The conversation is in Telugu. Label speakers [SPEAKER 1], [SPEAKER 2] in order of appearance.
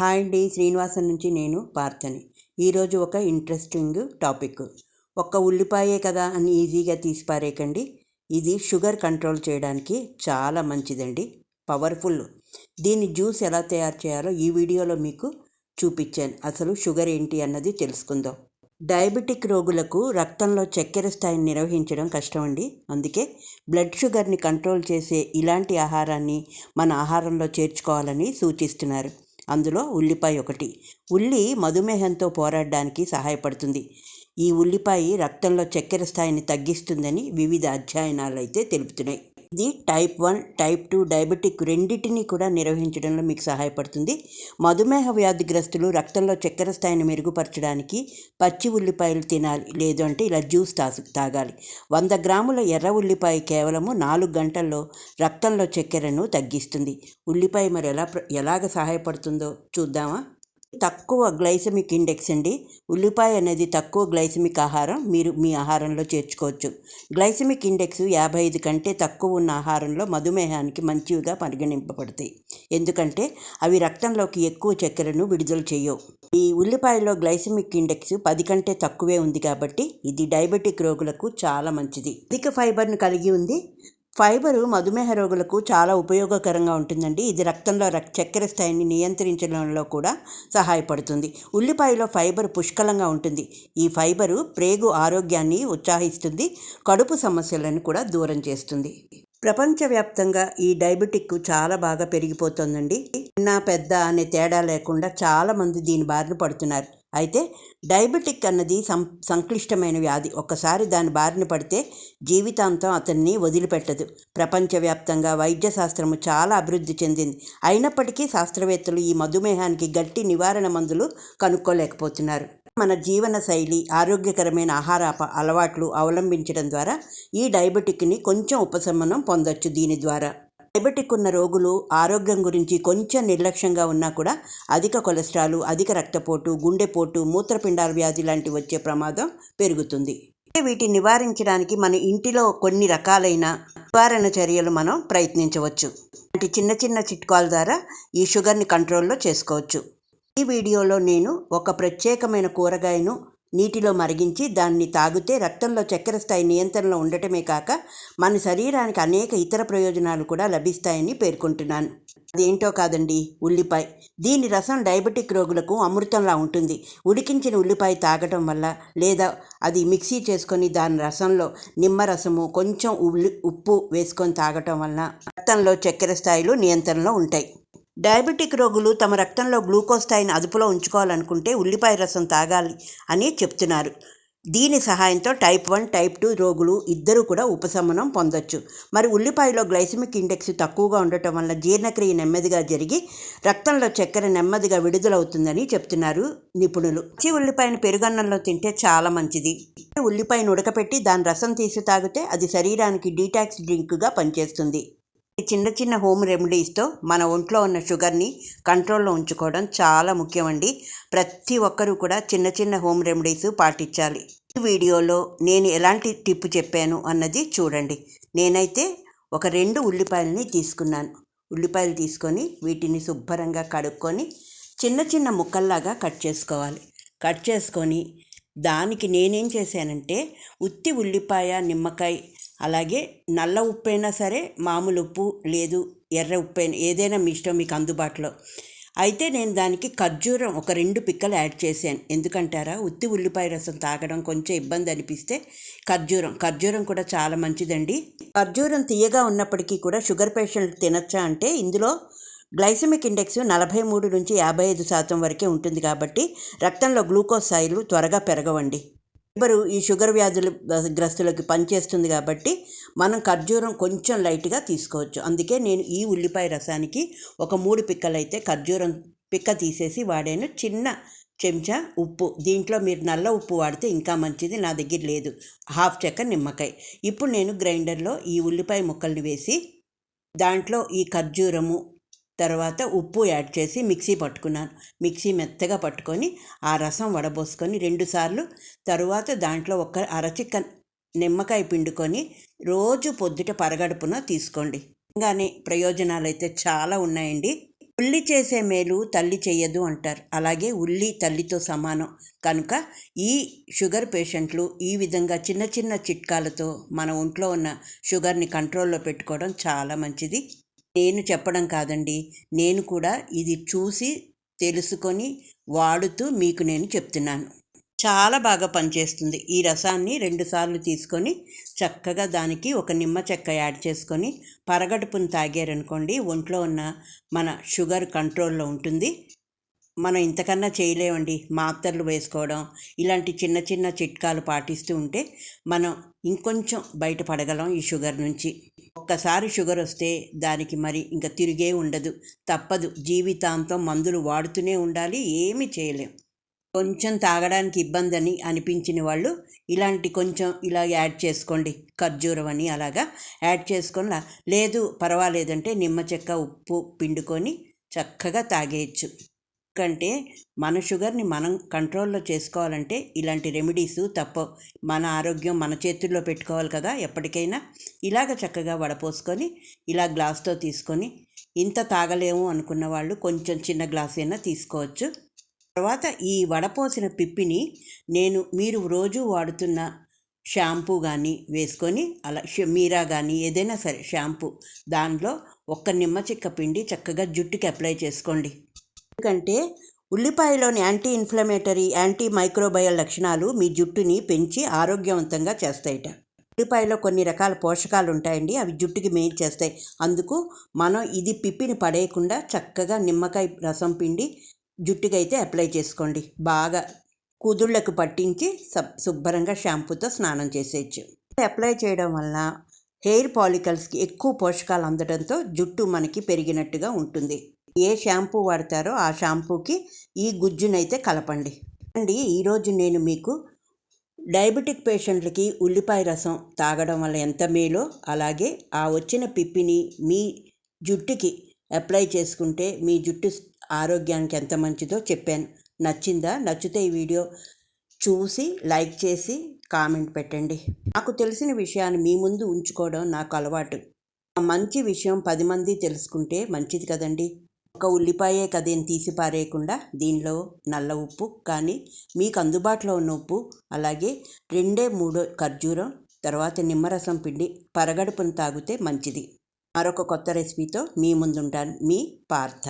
[SPEAKER 1] హాయ్ అండి శ్రీనివాసన్ నుంచి నేను పార్థని ఈరోజు ఒక ఇంట్రెస్టింగ్ టాపిక్ ఒక్క ఉల్లిపాయే కదా అని ఈజీగా తీసి పారేయకండి. ఇది షుగర్ కంట్రోల్ చేయడానికి చాలా మంచిదండి. పవర్ఫుల్ దీని జ్యూస్ ఎలా తయారు చేయాలో ఈ వీడియోలో మీకు చూపించాను. అసలు షుగర్ ఏంటి అన్నది తెలుసుకుందాం. డయాబెటిక్ రోగులకు రక్తంలో చక్కెర స్థాయిని నిర్వహించడం కష్టం అండి అందుకే బ్లడ్ షుగర్ని కంట్రోల్ చేసే ఇలాంటి ఆహారాన్ని మన ఆహారంలో చేర్చుకోవాలని సూచిస్తున్నారు. అందులో ఉల్లిపాయ ఒకటి. ఉల్లి మధుమేహంతో పోరాడడానికి సహాయపడుతుంది. ఈ ఉల్లిపాయ రక్తంలో చక్కెర స్థాయిని తగ్గిస్తుందని వివిధ అధ్యయనాలు అయితే తెలుపుతున్నాయి. ఇది type one type two diabetic రెండింటినీ కూడా నిర్వహించడంలో మీకు సహాయపడుతుంది. మధుమేహ వ్యాధిగ్రస్తులు రక్తంలో చక్కెర స్థాయిని మెరుగుపరచడానికి పచ్చి ఉల్లిపాయలు తినాలి లేదు అంటే ఇలా జ్యూస్ తాసు తాగాలి. వంద గ్రాముల ఎర్ర ఉల్లిపాయ కేవలము నాలుగు గంటల్లో రక్తంలో చక్కెరను తగ్గిస్తుంది. ఉల్లిపాయ మరి ఎలా ఎలాగ సహాయపడుతుందో చూద్దామా? తక్కువ గ్లైసమిక్ ఇండెక్స్ అండి. ఉల్లిపాయ అనేది తక్కువ గ్లైసమిక్ ఆహారం. మీరు మీ ఆహారంలో చేర్చుకోవచ్చు. గ్లైసమిక్ ఇండెక్స్ యాభై ఐదు కంటే తక్కువ ఉన్న ఆహారంలో మధుమేహానికి మంచివిగా పరిగణింపబడతాయి. ఎందుకంటే అవి రక్తంలోకి ఎక్కువ చక్కెరను విడుదల చేయవు. ఈ ఉల్లిపాయలో గ్లైసమిక్ ఇండెక్స్ పది కంటే తక్కువే ఉంది కాబట్టి ఇది డయాబెటిక్ రోగులకు చాలా మంచిది. అధిక ఫైబర్ను కలిగి ఉంది. ఫైబరు మధుమేహ రోగులకు చాలా ఉపయోగకరంగా ఉంటుందండి. ఇది రక్తంలో రక్ చక్కెర స్థాయిని నియంత్రించడంలో కూడా సహాయపడుతుంది. ఉల్లిపాయలో ఫైబర్ పుష్కలంగా ఉంటుంది. ఈ ఫైబరు ప్రేగు ఆరోగ్యాన్ని ఉత్సాహిస్తుంది కడుపు సమస్యలను కూడా దూరం చేస్తుంది. ప్రపంచవ్యాప్తంగా ఈ డయాబెటిక్ చాలా బాగా పెరిగిపోతుందండి. చిన్న పెద్ద అనే తేడా లేకుండా చాలామంది దీని బారిన పడుతున్నారు. అయితే డయాబెటిక్ అన్నది సం సంక్లిష్టమైన వ్యాధి. ఒక్కసారి దాని బారిన పడితే జీవితాంతం అతన్ని వదిలిపెట్టదు. ప్రపంచవ్యాప్తంగా వైద్య శాస్త్రము చాలా అభివృద్ధి చెందింది. అయినప్పటికీ శాస్త్రవేత్తలు ఈ మధుమేహానికి గట్టి నివారణ మందులు కనుక్కోలేకపోతున్నారు. మన జీవన శైలి ఆరోగ్యకరమైన ఆహార అలవాట్లు అవలంబించడం ద్వారా ఈ డయాబెటిక్ని కొంచెం ఉపశమనం పొందొచ్చు దీని ద్వారా. డయాబెటిక్ ఉన్న రోగులు ఆరోగ్యం గురించి కొంచెం నిర్లక్ష్యంగా ఉన్నా కూడా అధిక కొలెస్ట్రాల్ అధిక రక్తపోటు గుండెపోటు మూత్రపిండాల వ్యాధి లాంటి వచ్చే ప్రమాదం పెరుగుతుంది. వీటిని నివారించడానికి మన ఇంటిలో కొన్ని రకాలైన నివారణ చర్యలు మనం ప్రయత్నించవచ్చు. అంటే చిన్న చిన్న చిట్కాల ద్వారా ఈ షుగర్ని కంట్రోల్లో చేసుకోవచ్చు. ఈ వీడియోలో నేను ఒక ప్రత్యేకమైన కూరగాయను నీటిలో మరిగించి దాన్ని తాగితే రక్తంలో చక్కెర స్థాయి నియంత్రణలో ఉండటమే కాక మన శరీరానికి అనేక ఇతర ప్రయోజనాలు కూడా లభిస్తాయని పేర్కొంటున్నాను. అదేంటో కాదండి? ఉల్లిపాయ. దీని రసం డయాబెటిక్ రోగులకు అమృతంలా ఉంటుంది. ఉడికించిన ఉల్లిపాయ తాగటం వల్ల లేదా అది మిక్సీ చేసుకొని దాని రసంలో నిమ్మరసము కొంచెం ఉల్లి ఉప్పు వేసుకొని తాగటం వల్ల రక్తంలో చక్కెర స్థాయిలు నియంత్రణలో ఉంటాయి. డయాబెటిక్ రోగులు తమ రక్తంలో గ్లూకోజ్ స్థాయిని అదుపులో ఉంచుకోవాలనుకుంటే ఉల్లిపాయ రసం తాగాలి అని చెప్తున్నారు. దీని సహాయంతో టైప్ వన్ టైప్ టూ రోగులు ఇద్దరూ కూడా ఉపశమనం పొందొచ్చు. మరి ఉల్లిపాయలో గ్లైసిమిక్ ఇండెక్స్ తక్కువగా ఉండటం వల్ల జీర్ణక్రియ నెమ్మదిగా జరిగి రక్తంలో చక్కెర నెమ్మదిగా విడుదలవుతుందని చెప్తున్నారు నిపుణులు. పచ్చి ఉల్లిపాయను పెరుగన్నంలో తింటే చాలా మంచిది. ఉల్లిపాయను ఉడకపెట్టి దాని రసం తీసి తాగితే అది శరీరానికి డీటాక్స్ డ్రింక్గా పనిచేస్తుంది. చిన్న చిన్న హోమ్ రెమెడీస్తో మన ఒంట్లో ఉన్న షుగర్ని కంట్రోల్లో ఉంచుకోవడం చాలా ముఖ్యమండి. ప్రతి ఒక్కరూ కూడా చిన్న చిన్న హోమ్ రెమెడీస్ పాటించాలి. ఈ వీడియోలో నేను ఎలాంటి టిప్ చెప్పాను అన్నది చూడండి. నేనైతే ఒక రెండు ఉల్లిపాయలని తీసుకున్నాను. ఉల్లిపాయలు తీసుకొని వీటిని శుభ్రంగా కడుక్కొని చిన్న చిన్న ముక్కల్లాగా కట్ చేసుకోవాలి. కట్ చేసుకొని దానికి నేనేం చేశానంటే ఉత్తి ఉల్లిపాయ నిమ్మకాయ అలాగే నల్ల ఉప్పు అయినా సరే మామూలు ఉప్పు లేదు ఎర్ర ఉప్పు అయినా ఏదైనా మీ ఇష్టం మీకు అందుబాటులో. అయితే నేను దానికి ఖర్జూరం ఒక రెండు పిక్కలు యాడ్ చేశాను. ఎందుకంటారా? ఉత్తి ఉల్లిపాయ రసం తాగడం కొంచెం ఇబ్బంది అనిపిస్తే ఖర్జూరం. ఖర్జూరం కూడా చాలా మంచిదండి. ఖర్జూరం తీయగా ఉన్నప్పటికీ కూడా షుగర్ పేషెంట్ తినచ్చా అంటే ఇందులో గ్లైసమిక్ ఇండెక్స్ నలభై మూడు నుంచి యాభై ఐదు శాతం వరకే ఉంటుంది కాబట్టి రక్తంలో గ్లూకోజ్ స్థాయిలు త్వరగా పెరగవండి. ఫైబరు ఈ షుగర్ వ్యాధుల గ్రస్తులకి పనిచేస్తుంది కాబట్టి మనం ఖర్జూరం కొంచెం లైట్గా తీసుకోవచ్చు. అందుకే నేను ఈ ఉల్లిపాయ రసానికి ఒక మూడు పిక్కలైతే ఖర్జూరం పిక్క తీసేసి వాడాను. చిన్న చెంచా ఉప్పు దీంట్లో మీరు నల్ల ఉప్పు వాడితే ఇంకా మంచిది నా దగ్గర లేదు. హాఫ్ చెక్క నిమ్మకాయ. ఇప్పుడు నేను గ్రైండర్లో ఈ ఉల్లిపాయ ముక్కల్ని వేసి దాంట్లో ఈ ఖర్జూరము తర్వాత ఉప్పు యాడ్ చేసి మిక్సీ పట్టుకున్నాను. మిక్సీ మెత్తగా పట్టుకొని ఆ రసం వడబోసుకొని రెండుసార్లు తరువాత దాంట్లో ఒక అరచిక్క నిమ్మకాయ పిండుకొని రోజు పొద్దుట పరగడుపున తీసుకోండి. కానీ ప్రయోజనాలు అయితే చాలా ఉన్నాయండి. ఉల్లి చేసే మేలు తల్లి చేయదు అంటారు. అలాగే ఉల్లి తల్లితో సమానం. కనుక ఈ షుగర్ పేషెంట్లు ఈ విధంగా చిన్న చిన్న చిట్కాలతో మన ఒంట్లో ఉన్న షుగర్ని కంట్రోల్లో పెట్టుకోవడం చాలా మంచిది. నేను చెప్పడం కాదండి. నేను కూడా ఇది చూసి తెలుసుకొని వాడుతూ మీకు నేను చెప్తున్నాను. చాలా బాగా పనిచేస్తుంది. ఈ రసాన్ని రెండుసార్లు తీసుకొని చక్కగా దానికి ఒక నిమ్మ చెక్క యాడ్ చేసుకొని పరగడుపును తాగారనుకోండి ఒంట్లో ఉన్న మన షుగర్ కంట్రోల్లో ఉంటుంది. మనం ఇంతకన్నా చేయలేమండి. మాత్రలు వేసుకోవడం ఇలాంటి చిన్న చిన్న చిట్కాలు పాటిస్తూ ఉంటే మనం ఇంకొంచెం బయటపడగలం ఈ షుగర్ నుంచి. ఒక్కసారి షుగర్ వస్తే దానికి మరి ఇంకా తిరిగే ఉండదు. తప్పదు. జీవితాంతం మందులు వాడుతూనే ఉండాలి. ఏమీ చేయలేం. కొంచెం తాగడానికి ఇబ్బంది అని అనిపించిన వాళ్ళు ఇలాంటి కొంచెం ఇలా యాడ్ చేసుకోండి. ఖర్జూరం అని అలాగా యాడ్ చేసుకొని లేదు పర్వాలేదంటే నిమ్మ చెక్క ఉప్పు పిండుకొని చక్కగా తాగేయచ్చు. ఎందుకంటే మన షుగర్ని మనం కంట్రోల్లో చేసుకోవాలంటే ఇలాంటి రెమెడీస్ తప్ప మన ఆరోగ్యం మన చేతుల్లో పెట్టుకోవాలి కదా ఎప్పటికైనా. ఇలాగ చక్కగా వడపోసుకొని ఇలా గ్లాస్తో తీసుకొని ఇంత తాగలేము అనుకున్న వాళ్ళు కొంచెం చిన్న గ్లాస్ అయినా తీసుకోవచ్చు. తర్వాత ఈ వడపోసిన పిప్పిని నేను మీరు రోజు వాడుతున్న షాంపూ కానీ వేసుకొని అలా మీరా కానీ ఏదైనా సరే షాంపూ దానిలో ఒక్క నిమ్మ చిక్క పిండి చక్కగా జుట్టుకి అప్లై చేసుకోండి. ఎందుకంటే ఉల్లిపాయలోని యాంటీ ఇన్ఫ్లమేటరీ యాంటీ మైక్రోబయల్ లక్షణాలు మీ జుట్టుని పెంచి ఆరోగ్యవంతంగా చేస్తాయట. ఉల్లిపాయలో కొన్ని రకాల పోషకాలు ఉంటాయండి అవి జుట్టుకి మెయిన్ చేస్తాయి. అందుకు మనం ఇది పిప్పిని పడేయకుండా చక్కగా నిమ్మకాయ రసం పిండి జుట్టుకైతే అప్లై చేసుకోండి. బాగా కుదుళ్ళకు పట్టించి శుభ్రంగా షాంపూతో స్నానం చేసేయచ్చు. అప్లై చేయడం వల్ల హెయిర్ పాలికల్స్కి ఎక్కువ పోషకాలు అందడంతో జుట్టు మనకి పెరిగినట్టుగా ఉంటుంది. ఏ షాంపూ వాడతారో ఆ షాంపూకి ఈ గుజ్జునైతే కలపండి. అండి ఈరోజు నేను మీకు డయాబెటిక్ పేషెంట్లకి ఉల్లిపాయ రసం తాగడం వల్ల ఎంత మేలో అలాగే ఆ వచ్చిన పిప్పిని మీ జుట్టుకి అప్లై చేసుకుంటే మీ జుట్టు ఆరోగ్యానికి ఎంత మంచిదో చెప్పాను. నచ్చిందా? నచ్చితే ఈ వీడియో చూసి లైక్ చేసి కామెంట్ పెట్టండి. నాకు తెలిసిన విషయాన్ని మీ ముందు ఉంచుకోవడం నాకు అలవాటు. మంచి విషయం పది మంది తెలుసుకుంటే మంచిది కదండి. ఒక ఉల్లిపాయే కదేం తీసి పారేయకుండా దీనిలో నల్ల ఉప్పు కానీ మీకు అందుబాటులో ఉన్న ఉప్పు అలాగే రెండే మూడో ఖర్జూరం తర్వాత నిమ్మరసం పిండి పరగడుపును తాగితే మంచిది. మరొక కొత్త రెసిపీతో మీ ముందుంటాను మీ పార్థ.